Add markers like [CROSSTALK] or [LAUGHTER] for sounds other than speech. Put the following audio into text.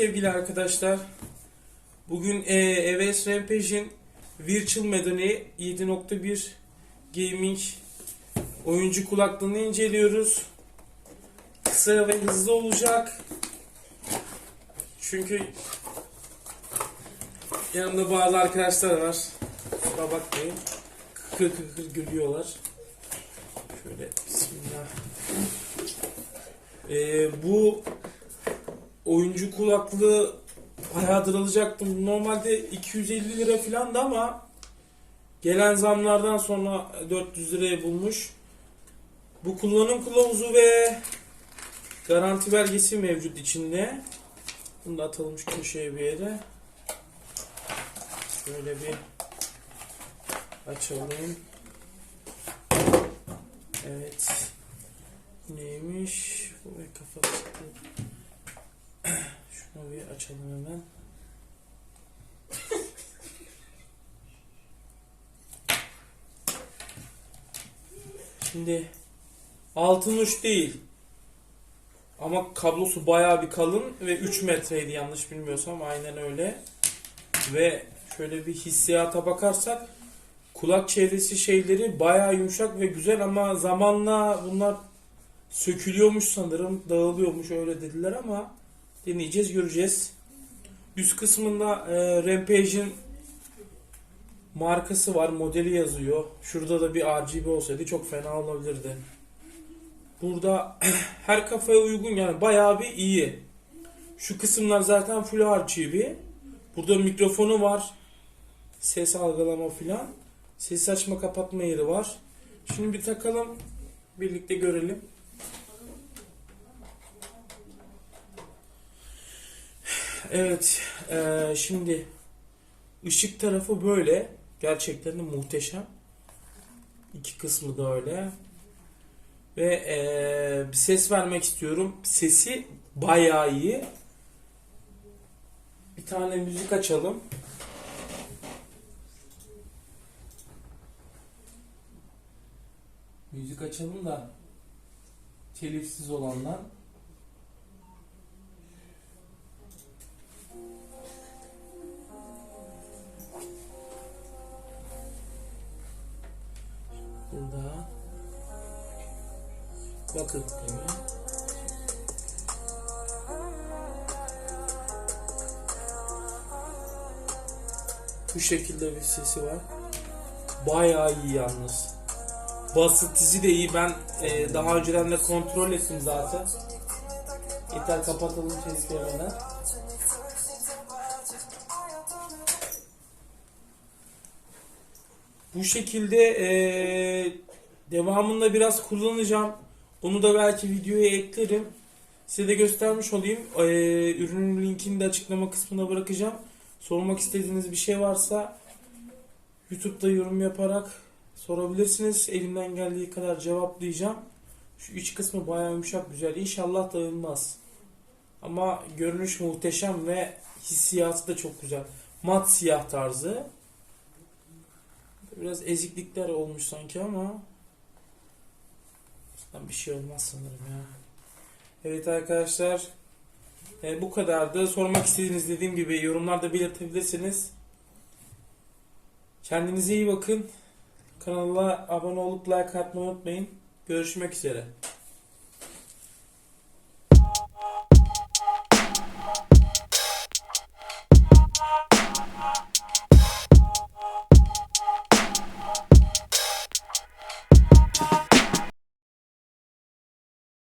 sevgili arkadaşlar. Bugün e, EVS Rampage'in Virtual Medley 7.1 Gaming oyuncu kulaklığını inceliyoruz. Kısa ve hızlı olacak. Çünkü yanımda bazı arkadaşlar var. Kusura bakmayın. Kıkır kıkır gülüyorlar. Şöyle bismillah. E, bu oyuncu kulaklığı bayağıdır alacaktım. Normalde 250 lira falan da ama gelen zamlardan sonra 400 liraya bulmuş. Bu kullanım kılavuzu ve garanti belgesi mevcut içinde. Bunu da atalım şu köşeye bir yere. Şöyle bir açalım. Evet. Neymiş? Bu kafa. Şunu bir açalım hemen. Şimdi altın uç değil. Ama kablosu bayağı bir kalın ve 3 metreydi yanlış bilmiyorsam aynen öyle. Ve şöyle bir hissiyata bakarsak kulak çevresi şeyleri bayağı yumuşak ve güzel ama zamanla bunlar sökülüyormuş sanırım, dağılıyormuş öyle dediler ama deneyeceğiz, göreceğiz. Üst kısmında e, Rampage'in markası var, modeli yazıyor. Şurada da bir RGB olsaydı çok fena olabilirdi. Burada [CLEARS THROAT] her kafaya uygun yani bayağı bir iyi. Şu kısımlar zaten full RGB. Burada mikrofonu var. Ses algılama filan. Ses açma kapatma yeri var. Şimdi bir takalım. Birlikte görelim. Evet, eee, şimdi ışık tarafı böyle. Gerçekten de muhteşem. İki kısmı da öyle. Ve eee, bir ses vermek istiyorum. Sesi bayağı iyi. Bir tane müzik açalım. Müzik açalım da telifsiz olandan. Burada. Bakın tabii. Bu şekilde bir sesi var. Bayağı iyi yalnız. Bası tizi de iyi. Ben e, daha önceden de kontrol ettim zaten. Yeter kapatalım teliflerine. Bu şekilde eee, devamında biraz kullanacağım. Onu da belki videoya eklerim. Size de göstermiş olayım. Eee, ürünün linkini de açıklama kısmına bırakacağım. Sormak istediğiniz bir şey varsa YouTube'da yorum yaparak sorabilirsiniz. Elimden geldiği kadar cevaplayacağım. Şu iç kısmı bayağı yumuşak güzel. İnşallah dağılmaz. Ama görünüş muhteşem ve hissiyatı da çok güzel. Mat siyah tarzı. Biraz eziklikler olmuş sanki ama aslında bir şey olmaz sanırım ya. Evet arkadaşlar e, bu kadardı. Sormak istediğiniz dediğim gibi yorumlarda belirtebilirsiniz. Kendinize iyi bakın. Kanala abone olup like atmayı unutmayın. Görüşmek üzere.